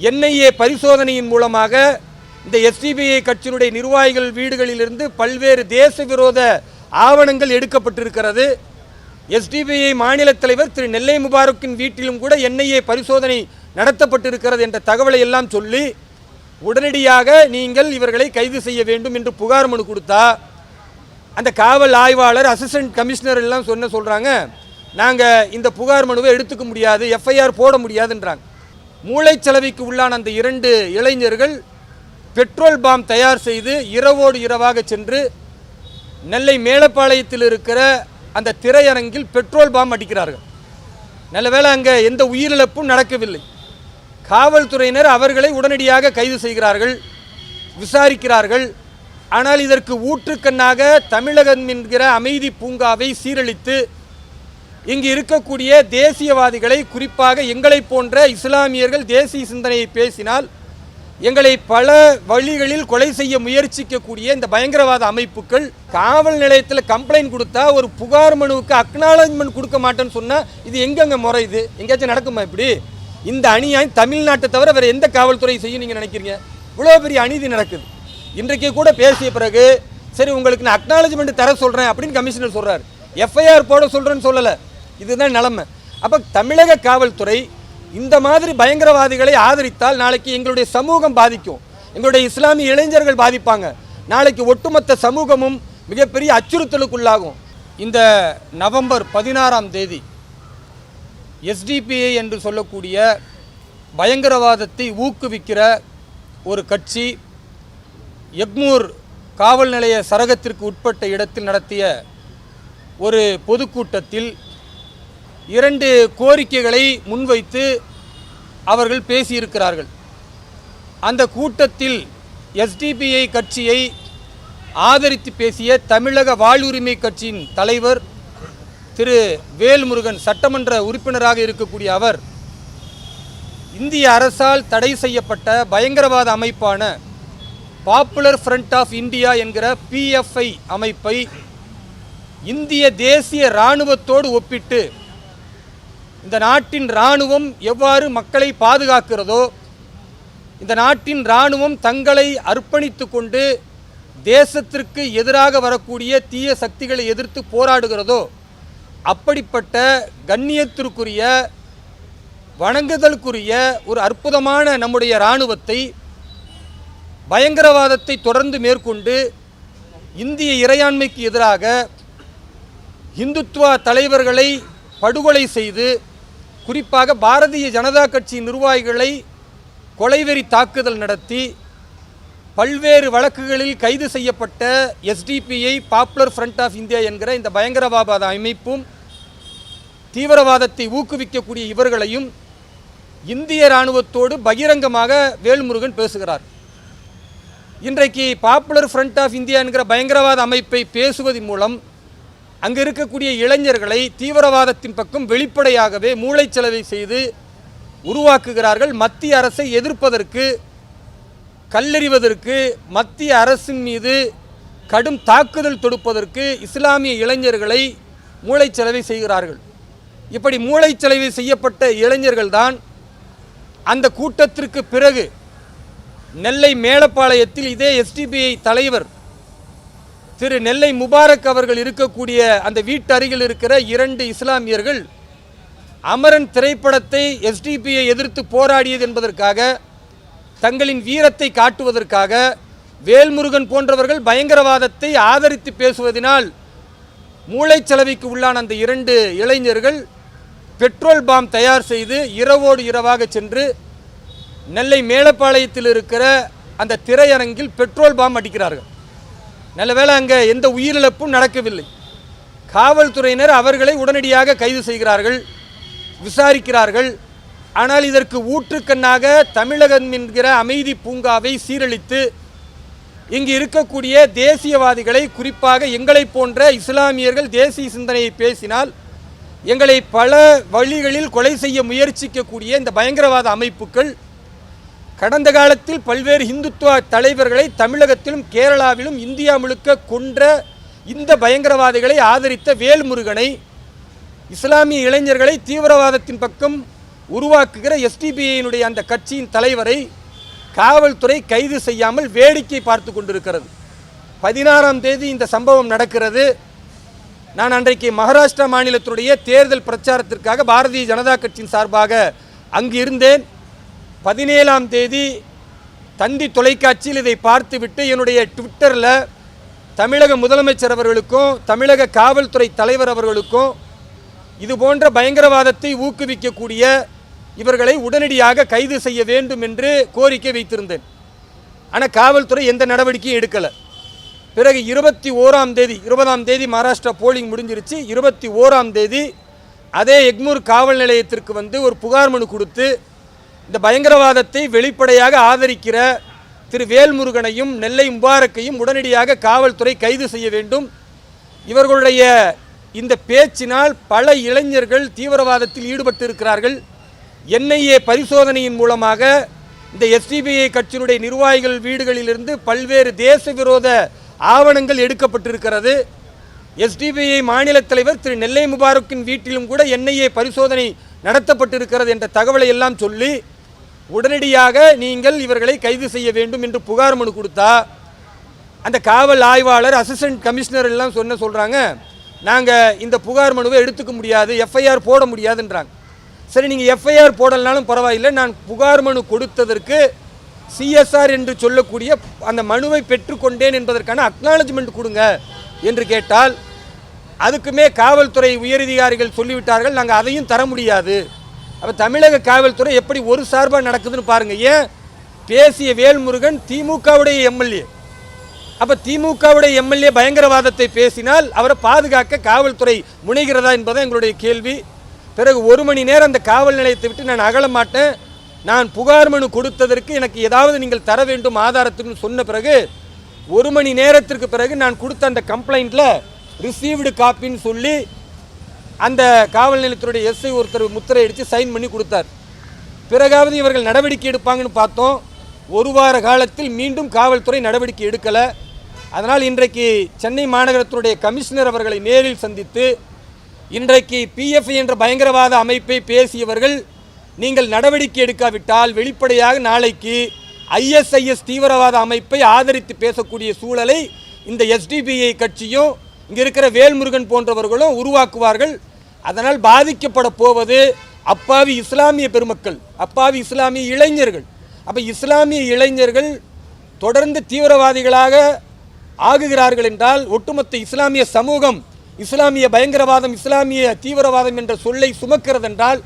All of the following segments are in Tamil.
என்ஐஏ பரிசோதனையின் மூலமாக இந்த எஸ்டிபிஐ கட்சியினுடைய நிர்வாகிகள் வீடுகளிலிருந்து பல்வேறு தேச விரோத ஆவணங்கள் எடுக்கப்பட்டிருக்கிறது. எஸ்டிபிஐ மாநில தலைவர் திரு நெல்லை முபாரக்கின் வீட்டிலும் கூட என்ஐஏ பரிசோதனை நடத்தப்பட்டிருக்கிறது என்ற தகவலை எல்லாம் சொல்லி உடனடியாக நீங்கள் இவர்களை கைது செய்ய வேண்டும் என்று புகார் மனு கொடுத்தா அந்த காவல் ஆய்வாளர் அசிஸ்டன்ட் கமிஷனர் எல்லாம் சொன்ன சொல்கிறாங்க நாங்கள் இந்த புகார் மனுவை எடுத்துக்க முடியாது எஃப்ஐஆர் போட முடியாதுன்றாங்க. மூளைச்சலவைக்கு உள்ளான அந்த இரண்டு இளைஞர்கள் பெட்ரோல் பாம் தயார் செய்து இரவோடு இரவாக சென்று நெல்லை மேலப்பாளையத்தில் இருக்கிற அந்த திரையரங்கில் பெட்ரோல் பாம் அடிக்கிறார்கள். நல்ல வேளை அங்கே எந்த உயிரிழப்பும் நடக்கவில்லை. காவல்துறையினர் அவர்களை உடனடியாக கைது செய்கிறார்கள் விசாரிக்கிறார்கள். ஆனால் இதற்கு ஊற்றுக்கண்ணாக தமிழகம் என்கிற அமைதி பூங்காவை சீரழித்து இங்கு இருக்கக்கூடிய தேசியவாதிகளை குறிப்பாக எங்களை போன்ற இஸ்லாமியர்கள் தேசிய சிந்தனையை பேசினால் எங்களை பல வழிகளில் கொலை செய்ய முயற்சிக்கக்கூடிய இந்த பயங்கரவாத அமைப்புகள் காவல் நிலையத்தில் கம்ப்ளைண்ட் கொடுத்தா ஒரு புகார் மனுவுக்கு அக்னாலஜ்மெண்ட் கொடுக்க மாட்டேன்னு சொன்னால் இது எங்கெங்கே முறை இது? எங்கேயாச்சும் நடக்குமா இப்படி? இந்த அணியாய் தமிழ்நாட்டை தவிர வேறு எந்த காவல்துறை செய்யும் நீங்கள் நினைக்கிறீங்க? இவ்வளோ பெரிய அநீதி நடக்குது. இன்றைக்கு கூட பேசிய பிறகு சரி உங்களுக்கு நான் அக்னாலஜ்மெண்ட் தர சொல்கிறேன் அப்படின்னு கமிஷனர் சொல்கிறார் எஃப்ஐஆர் போட சொல்கிறேன்னு சொல்லலை. இதுதான் நிலமை. அப்போ தமிழக காவல்துறை இந்த மாதிரி பயங்கரவாதிகளை ஆதரித்தால் நாளைக்கு எங்களுடைய சமூகம் பாதிக்கும். எங்களுடைய இஸ்லாமிய இளைஞர்கள் பாதிப்பாங்க. நாளைக்கு ஒட்டுமொத்த சமூகமும் மிகப்பெரிய அச்சுறுத்தலுக்குள்ளாகும். இந்த நவம்பர் பதினாறாம் தேதி எஸ்டிபிஐ என்று சொல்லக்கூடிய பயங்கரவாதத்தை ஊக்குவிக்கிற ஒரு கட்சி எக்மூர் காவல் நிலைய சரகத்திற்கு உட்பட்ட இடத்தில் நடத்திய ஒரு பொதுக்கூட்டத்தில் இரண்டு கோரிக்கைகளை முன்வைத்து அவர்கள் பேசியிருக்கிறார்கள். அந்த கூட்டத்தில் எஸ்டிபிஐ கட்சியை ஆதரித்து பேசிய தமிழக வாழ்வுரிமை கட்சியின் தலைவர் திரு வேல்முருகன் சட்டமன்ற உறுப்பினராக இருக்கக்கூடிய அவர் இந்திய அரசால் தடை செய்யப்பட்ட பயங்கரவாத அமைப்பான பாப்புலர் ஃப்ரண்ட் ஆஃப் இந்தியா என்கிற பிஎஃப்ஐ அமைப்பை இந்திய தேசிய இராணுவத்தோடு ஒப்பிட்டு இந்த நாட்டின் இராணுவம் எவ்வாறு மக்களை பாதுகாக்கிறதோ இந்த நாட்டின் இராணுவம் தங்களை அர்ப்பணித்து கொண்டு தேசத்திற்கு எதிராக வரக்கூடிய தீய சக்திகளை எதிர்த்து போராடுகிறதோ அப்படிப்பட்ட கண்ணியத்திற்குரிய வணங்குதலுக்குரிய ஒரு அற்புதமான நம்முடைய இராணுவத்தை பயங்கரவாதத்தை தொடர்ந்து மேற்கொண்டு இந்திய இறையாண்மைக்கு எதிராக இந்துத்துவா தலைவர்களை படுகொலை செய்து குறிப்பாக பாரதிய ஜனதா கட்சி நிர்வாகிகளை கொலைவெறி தாக்குதல் நடத்தி பல்வேறு வழக்குகளில் கைது செய்யப்பட்ட SDPI popular front of India என்கிற இந்த பயங்கரவாத அமைப்பும் தீவிரவாதத்தை ஊக்குவிக்கக்கூடிய இவர்களையும் இந்திய இராணுவத்தோடு பகிரங்கமாக வேல்முருகன் பேசுகிறார். இன்றைக்கு பாப்புலர் ஃப்ரண்ட் ஆஃப் இந்தியா என்கிற பயங்கரவாத அமைப்பை பேசுவதன் மூலம் அங்கு இருக்கக்கூடிய இளைஞர்களை தீவிரவாதத்தின் பக்கம் வெளிப்படையாகவே மூளைச்சலவை செய்து உருவாக்குகிறார்கள். மத்திய அரசை எதிர்ப்பதற்கு கல்லெறிவதற்கு மத்திய அரசின் மீது கடும் தாக்குதல் தொடுப்பதற்கு இஸ்லாமிய இளைஞர்களை மூளைச்சலவை செய்கிறார்கள். இப்படி மூளைச்சலவை செய்யப்பட்ட இளைஞர்கள்தான் அந்த கூட்டத்திற்கு பிறகு நெல்லை மேலப்பாளையத்தில் இதே எஸ்டிபிஐ தலைவர் திரு நெல்லை முபாரக் அவர்கள் இருக்கக்கூடிய அந்த வீட்டு அருகில் இருக்கிற இரண்டு இஸ்லாமியர்கள் அமரன் திரைப்படத்தை எஸ்டிபியை எதிர்த்து போராடியது என்பதற்காக தங்களின் வீரத்தை காட்டுவதற்காக வேல்முருகன் போன்றவர்கள் பயங்கரவாதத்தை ஆதரித்து பேசுவதனால் மூளைச்சலவைக்கு உள்ளான அந்த இரண்டு இளைஞர்கள் பெட்ரோல் பாம் தயார் செய்து இரவோடு இரவாக சென்று நெல்லை மேலப்பாளையத்தில் இருக்கிற அந்த திரையரங்கில் பெட்ரோல் பாம் அடிக்கிறார்கள். நல்ல வேளை அங்கே எந்த உயிரிழப்பும் நடக்கவில்லை. காவல்துறையினர் அவர்களை உடனடியாக கைது செய்கிறார்கள் விசாரிக்கிறார்கள். ஆனால் இதற்கு ஊற்றுக்கண்ணாக தமிழகம் என்கிற அமைதி பூங்காவை சீரழித்து இங்கு இருக்கக்கூடிய தேசியவாதிகளை குறிப்பாக எங்களை போன்ற இஸ்லாமியர்கள் தேசிய சிந்தனையை பேசினால் எங்களை பல வழிகளில் கொலை செய்ய முயற்சிக்கக்கூடிய இந்த பயங்கரவாத அமைப்புகள் கடந்த காலத்தில் பல்வேறு இந்துத்துவ தலைவர்களை தமிழகத்திலும் கேரளாவிலும் இந்தியா முழுக்க கொன்ற இந்த பயங்கரவாதிகளை ஆதரித்த வேல்முருகனை இஸ்லாமிய இளைஞர்களை தீவிரவாதத்தின் பக்கம் உருவாக்குகிற எஸ்டிபிஐயினுடைய அந்த கட்சியின் தலைவரை காவல்துறை கைது செய்யாமல் வேடிக்கை பார்த்து கொண்டிருக்கிறது. பதினாறாம் தேதி இந்த சம்பவம் நடக்கிறது. நான் அன்றைக்கு மகாராஷ்டிரா மாநிலத்துடைய தேர்தல் பிரச்சாரத்திற்காக பாரதிய ஜனதா கட்சியின் சார்பாக அங்கு இருந்தேன் பதினேழாம் தேதி தந்தி தொலைக்காட்சியில் இதை பார்த்துவிட்டு என்னுடைய ட்விட்டரில் தமிழக முதலமைச்சர் அவர்களுக்கும் தமிழக காவல்துறை தலைவர் அவர்களுக்கும் இது போன்ற பயங்கரவாதத்தை ஊக்குவிக்கக்கூடிய இவர்களை உடனடியாக கைது செய்ய வேண்டும் என்று கோரிக்கை வைத்திருந்தேன். ஆனால் காவல்துறை எந்த நடவடிக்கையும் எடுக்கலை. பிறகு இருபத்தி ஓராம் தேதி இருபதாம் தேதி மகாராஷ்டிரா போலிங் முடிஞ்சிருச்சு. இருபத்தி ஓராம் தேதி அதே எக்மூர் காவல் நிலையத்திற்கு வந்து ஒரு புகார் மனு கொடுத்து இந்த பயங்கரவாதத்தை வெளிப்படையாக ஆதரிக்கிற திரு வேல்முருகனையும் நெல்லை முபாரக்கையும் உடனடியாக காவல்துறை கைது செய்ய வேண்டும். இவர்களுடைய இந்த பேச்சினால் பல இளைஞர்கள் தீவிரவாதத்தில் ஈடுபட்டு இருக்கிறார்கள் என்ஐஏ பரிசோதனையின் மூலமாக இந்த எஸ்டிபிஐ கட்சியினுடைய நிர்வாகிகள் வீடுகளிலிருந்து பல்வேறு தேச விரோத ஆவணங்கள் எடுக்கப்பட்டிருக்கிறது. எஸ்டிபிஐ மாநில தலைவர் திரு நெல்லை முபாரக்கின் வீட்டிலும் கூட என்ஐஏ பரிசோதனை நடத்தப்பட்டிருக்கிறது என்ற தகவலை எல்லாம் சொல்லி உடனடியாக நீங்கள் இவர்களை கைது செய்ய வேண்டும் என்று புகார் மனு கொடுத்தா அந்த காவல் ஆய்வாளர் அசிஸ்டன்ட் கமிஷனர் எல்லாம் சொன்ன சொல்கிறாங்க நாங்கள் இந்த புகார் மனுவை எடுத்துக்க முடியாது எஃப்ஐஆர் போட முடியாதுன்றாங்க. சரி நீங்கள் எஃப்ஐஆர் போடலனாலும் பரவாயில்லை நான் புகார் மனு கொடுத்ததற்கு சிஎஸ்ஆர் என்று சொல்லக்கூடிய அந்த மனுவை பெற்றுக்கொண்டேன் என்பதற்கான அக்னாலஜ்மெண்ட் கொடுங்க என்று கேட்டால் அதுக்குமே காவல்துறை உயரதிகாரிகள் சொல்லிவிட்டார்கள் நாங்கள் அதையும் தர முடியாது. அப்போ தமிழக காவல்துறை எப்படி ஒரு சார்பாக நடக்குதுன்னு பாருங்கள் ஏன்? பேசிய வேல்முருகன் திமுகவுடைய எம்எல்ஏ. அப்போ திமுகவுடைய எம்எல்ஏ பயங்கரவாதத்தை பேசினால் அவரை பாதுகாக்க காவல்துறை முனைகிறதா என்பதை எங்களுடைய கேள்வி. பிறகு ஒரு மணி நேரம் அந்த காவல் நிலையத்தை விட்டு நான் அகல மாட்டேன். நான் புகார் மனு கொடுத்ததற்கு எனக்கு ஏதாவது நீங்கள் தர வேண்டும் ஆதாரத்துக்குன்னு சொன்ன பிறகு ஒரு மணி நேரத்திற்கு பிறகு நான் கொடுத்த அந்த கம்ப்ளைண்ட்டில் ரிசீவ்டு காப்பின்னு சொல்லி அந்த காவல் நிலையத்தினுடைய எஸ்ஐ ஒருத்தர் முத்திரை அடித்து சைன் பண்ணி கொடுத்தார். பிறகாவது இவர்கள் நடவடிக்கை எடுப்பாங்கன்னு பார்த்தோம். ஒரு வார காலத்தில் மீண்டும் காவல்துறை நடவடிக்கை எடுக்கலை. அதனால் இன்றைக்கு சென்னை மாநகரத்தினுடைய கமிஷனர் அவர்களை நேரில் சந்தித்து இன்றைக்கு பிஎஃப்ஐ என்ற பயங்கரவாத அமைப்பை பேசியவர்கள் நீங்கள் நடவடிக்கை எடுக்காவிட்டால் வெளிப்படையாக நாளைக்கு ஐஎஸ்ஐஎஸ் தீவிரவாத அமைப்பை ஆதரித்து பேசக்கூடிய சூழலை இந்த எஸ்டிபிஐ கட்சியும் இங்கே இருக்கிற வேல்முருகன் போன்றவர்களும் உருவாக்குவார்கள். அதனால் பாதிக்கப்பட போவது அப்பாவி இஸ்லாமிய பெருமக்கள் அப்பாவி இஸ்லாமிய இளைஞர்கள். அப்போ இஸ்லாமிய இளைஞர்கள் தொடர்ந்து தீவிரவாதிகளாக ஆகுகிறார்கள் என்றால் ஒட்டுமொத்த இஸ்லாமிய சமூகம் இஸ்லாமிய பயங்கரவாதம் இஸ்லாமிய தீவிரவாதம் என்ற சொல்லை சுமக்கிறதென்றால்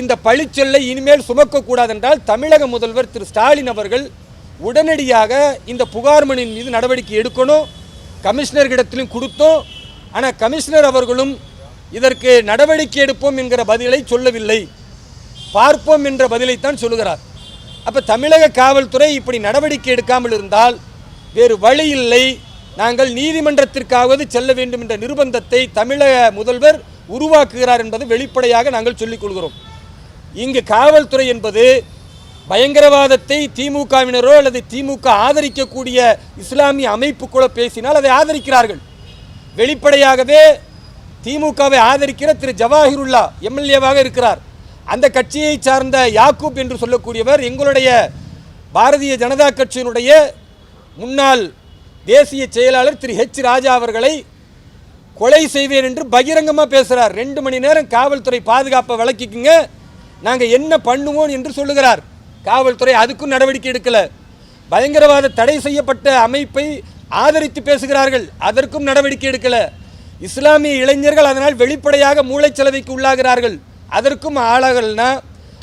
இந்த பழிச்சொல்லை இனிமேல் சுமக்கக்கூடாது என்றால் தமிழக முதல்வர் திரு ஸ்டாலின் அவர்கள் உடனடியாக இந்த புகார் மனுவின் மீது நடவடிக்கை எடுக்கணும். கமிஷனர்களிடத்திலும் கொடுத்தோம். ஆனால் கமிஷனர் அவர்களும் இதற்கு நடவடிக்கை எடுப்போம் என்கிற பதிலை சொல்லவில்லை. பார்ப்போம் என்ற பதிலைத்தான் சொல்லுகிறார். அப்போ தமிழக காவல்துறை இப்படி நடவடிக்கை எடுக்காமல் இருந்தால் வேறு வழி இல்லை. நாங்கள் நீதிமன்றத்திற்காவது செல்ல வேண்டும் என்ற நிர்பந்தத்தை தமிழக முதல்வர் உருவாக்குகிறார் என்பது வெளிப்படையாக நாங்கள் சொல்லிக் கொள்கிறோம். இங்கு காவல்துறை என்பது பயங்கரவாதத்தை திமுகவினரோ அல்லது திமுக ஆதரிக்கக்கூடிய இஸ்லாமிய அமைப்புக்குள்ள பேசினால் அதை ஆதரிக்கிறார்கள். வெளிப்படையாகவே திமுகவை ஆதரிக்கிற திரு ஜவாஹிருல்லா எம்எல்ஏவாக இருக்கிறார். அந்த கட்சியை சார்ந்த யாக்கூப் என்று சொல்லக்கூடியவர் எங்களுடைய பாரதிய ஜனதா கட்சியினுடைய முன்னாள் தேசிய செயலாளர் திரு ஹெச் ராஜா அவர்களை கொலை செய்வேன் என்று பகிரங்கமாக பேசுகிறார் ரெண்டு மணி நேரம் காவல்துறை பாதுகாப்பை விளக்கிக்குங்க நாங்கள் என்ன பண்ணுவோம் என்று சொல்லுகிறார். காவல்துறை அதுக்கும் நடவடிக்கை எடுக்கலை. பயங்கரவாத தடை செய்யப்பட்ட அமைப்பை ஆதரித்து பேசுகிறார்கள். அதற்கும் நடவடிக்கை எடுக்கலை. இஸ்லாமிய இளைஞர்கள் அதனால் வெளிப்படையாக மூளைச்சலவைக்கு உள்ளாகிறார்கள். அதற்கும் ஆளாகலனா?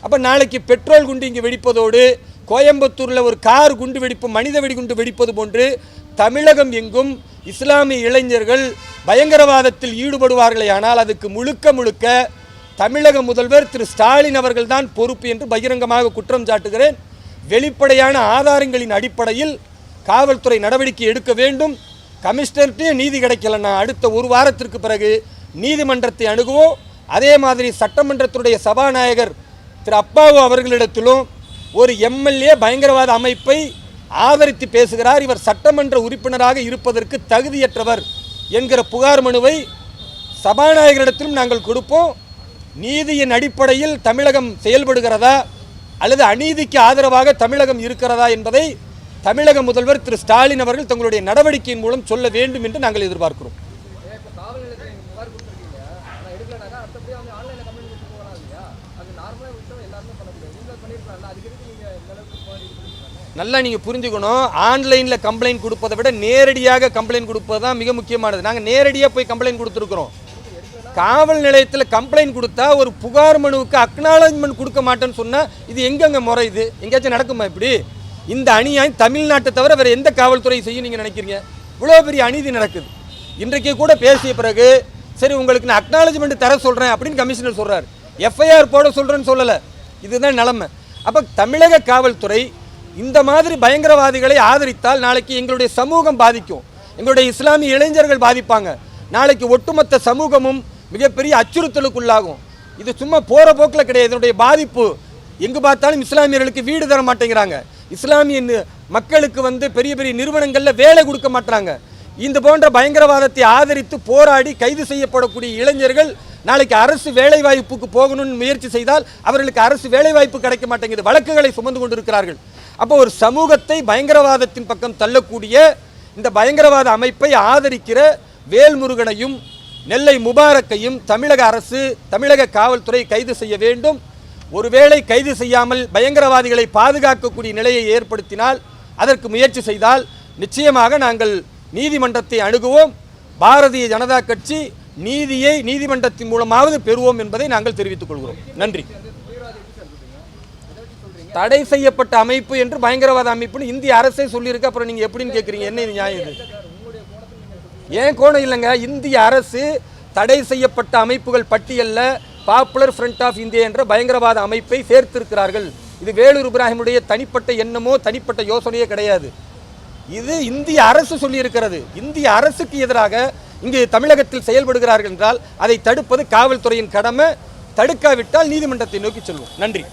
அப்போ நாளைக்கு பெட்ரோல் குண்டு இங்கே வெடிப்பதோடு கோயம்புத்தூரில் ஒரு கார் குண்டு வெடிப்பு மனித வெடிகுண்டு வெடிப்பது போன்று தமிழகம் எங்கும் இஸ்லாமிய இளைஞர்கள் பயங்கரவாதத்தில் ஈடுபடுவார்களே ஆனால் அதுக்கு முழுக்க முழுக்க தமிழக முதல்வர் திரு ஸ்டாலின் அவர்கள்தான் பொறுப்பு என்று பகிரங்கமாக குற்றம் சாட்டுகிறேன். வெளிப்படையான ஆதாரங்களின் அடிப்படையில் காவல்துறை நடவடிக்கை எடுக்க வேண்டும். கமிஷனர்கிட்டே நீதி கிடைக்கலன்னா அடுத்த ஒரு வாரத்திற்கு பிறகு நீதிமன்றத்தை அணுகுவோம். அதே மாதிரி சட்டமன்றத்துடைய சபாநாயகர் திரு அப்பாவு அவர்களிடத்திலும் ஒரு எம்எல்ஏ பயங்கரவாத அமைப்பை ஆதரித்து பேசுகிறார். இவர் சட்டமன்ற உறுப்பினராக இருப்பதற்கு தகுதியற்றவர் என்கிற புகார் மனுவை சபாநாயகரிடத்திலும் நாங்கள் கொடுப்போம். நீதியின் அடிப்படையில் தமிழகம் செயல்படுகிறதா அல்லது அநீதிக்கு ஆதரவாக தமிழகம் இருக்கிறதா என்பதை தமிழக முதல்வர் திரு ஸ்டாலின் அவர்கள் தங்களுடைய நடவடிக்கையின் மூலம் சொல்ல வேண்டும் என்று நாங்கள் எதிர்பார்க்கிறோம். நல்லா நீங்கள் புரிஞ்சுக்கணும். ஆன்லைனில் கம்ப்ளைண்ட் கொடுப்பதை விட நேரடியாக கம்ப்ளைண்ட் கொடுப்பது தான் மிக முக்கியமானது. நாங்கள் நேரடியாக போய் கம்ப்ளைண்ட் கொடுத்துருக்குறோம். காவல் நிலையத்தில் கம்ப்ளைண்ட் கொடுத்தா ஒரு புகார் மனுவுக்கு அக்னாலஜ்மெண்ட் கொடுக்க மாட்டேன்னு சொன்னால் இது எங்கெங்க முறை இது? எங்கேயாச்சும் நடக்குமா இப்படி? இந்த அணியாய் தமிழ்நாட்டை தவிர வேறு எந்த காவல்துறை செய்யும் நீங்கள் நினைக்கிறீங்க? இவ்வளோ பெரிய அநீதி நடக்குது. இன்றைக்கு கூட பேசிய பிறகு சரி உங்களுக்கு நான் அக்னாலஜ்மெண்ட் தர சொல்கிறேன் அப்படின்னு கமிஷனர் சொல்கிறார் எஃப்ஐஆர் போட சொல்கிறேன்னு சொல்லலை. இதுதான் நிலமை. அப்போ தமிழக காவல்துறை இந்த மாதிரி பயங்கரவாதிகளை ஆதரித்தால் நாளைக்கு எங்களுடைய சமூகம் பாதிக்கும். எங்களுடைய இஸ்லாமிய இளைஞர்கள் பாதிப்பாங்க. நாளைக்கு ஒட்டுமொத்த சமூகமும் மிகப்பெரிய அச்சுறுத்தலுக்குள்ளாகும். இது சும்மா போகிற போக்கில் கிடையாது. இதனுடைய பாதிப்பு எங்கு பார்த்தாலும் இஸ்லாமியர்களுக்கு வீடு தர மாட்டேங்கிறாங்க. இஸ்லாமிய மக்களுக்கு வந்து பெரிய பெரிய நிறுவனங்களில் வேலை கொடுக்க மாட்டாங்க இந்த போன்ற பயங்கரவாதத்தை ஆதரித்து போராடி கைது செய்யப்படக்கூடிய இளைஞர்கள் நாளைக்கு அரசு வேலைவாய்ப்புக்கு போகணும்னு முயற்சி செய்தால் அவர்களுக்கு அரசு வேலைவாய்ப்பு கிடைக்க மாட்டேங்குது. வழக்குகளை சுமந்து கொண்டிருக்கிறார்கள். அப்போ ஒரு சமூகத்தை பயங்கரவாதத்தின் பக்கம் தள்ளக்கூடிய இந்த பயங்கரவாத அமைப்பை ஆதரிக்கிற வேல்முருகனையும் நெல்லை முபாரக்கையும் தமிழக அரசு தமிழக காவல்துறை கைது செய்ய வேண்டும். ஒருவேளை கைது செய்யாமல் பயங்கரவாதிகளை பாதுகாக்கக்கூடிய நிலையை ஏற்படுத்தினால் அதற்கு முயற்சி செய்தால் நிச்சயமாக நாங்கள் நீதிமன்றத்தை அணுகுவோம். பாரதிய ஜனதா கட்சி நீதியை நீதிமன்றத்தின் மூலமாவது பெறுவோம் என்பதை நாங்கள் தெரிவித்துக் கொள்கிறோம். நன்றி. தடை செய்யப்பட்ட அமைப்பு என்று பயங்கரவாத அமைப்புன்னு இந்திய அரசே சொல்லியிருக்கு. அப்புறம் நீங்கள் எப்படின்னு கேட்குறீங்க என்ன இது நியாயம் இது? ஏன் கோணம் இல்லைங்க? இந்திய அரசு தடை செய்யப்பட்ட அமைப்புகள் பட்டியலில் பாப்புலர் ஃப்ரண்ட் ஆஃப் இந்தியா என்ற பயங்கரவாத அமைப்பை சேர்த்திருக்கிறார்கள். இது வேலூர் இப்ராஹிமுடைய தனிப்பட்ட எண்ணமோ தனிப்பட்ட யோசனையோ கிடையாது. இது இந்திய அரசு சொல்லியிருக்கிறது. இந்திய அரசுக்கு எதிராக இங்கு தமிழகத்தில் செயல்படுகிறார்கள் என்றால் அதை தடுப்பது காவல்துறையின் கடமை. தடுக்காவிட்டால் நீதிமன்றத்தை நோக்கி செல்வோம். நன்றி.